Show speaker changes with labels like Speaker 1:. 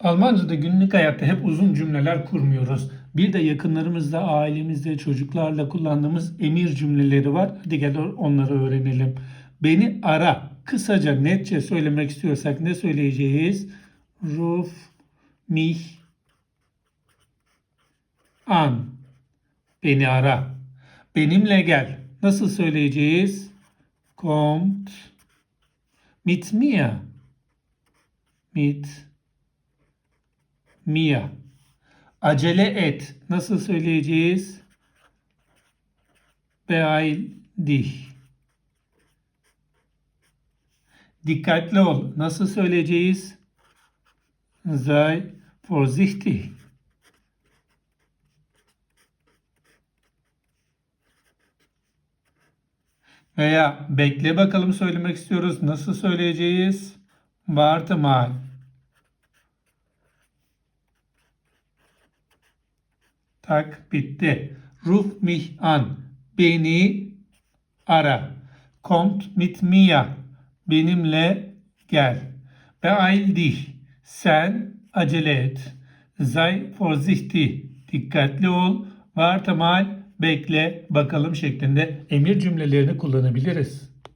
Speaker 1: Almanca'da günlük hayatta hep uzun cümleler kurmuyoruz. Bir de yakınlarımızda, ailemizde, çocuklarla kullandığımız emir cümleleri var. Hadi gel onları öğrenelim. Beni ara. Kısaca, netçe söylemek istiyorsak ne söyleyeceğiz? Ruf mich an. Beni ara. Benimle gel. Nasıl söyleyeceğiz? Kommt mit mir. Mit mir. Acele et. Nasıl söyleyeceğiz? Beeil dich. Dikkatli ol. Nasıl söyleyeceğiz? Sei vorsichtig. Veya bekle bakalım söylemek istiyoruz. Nasıl söyleyeceğiz? Warte mal. Tak bitti. Ruf mich an. Beni ara. Kommt mit mir. Benimle gel. Beeil dich. Sen acele et. Sei vorsichtig. Dikkatli ol. Warte mal. Bekle bakalım şeklinde emir cümlelerini kullanabiliriz.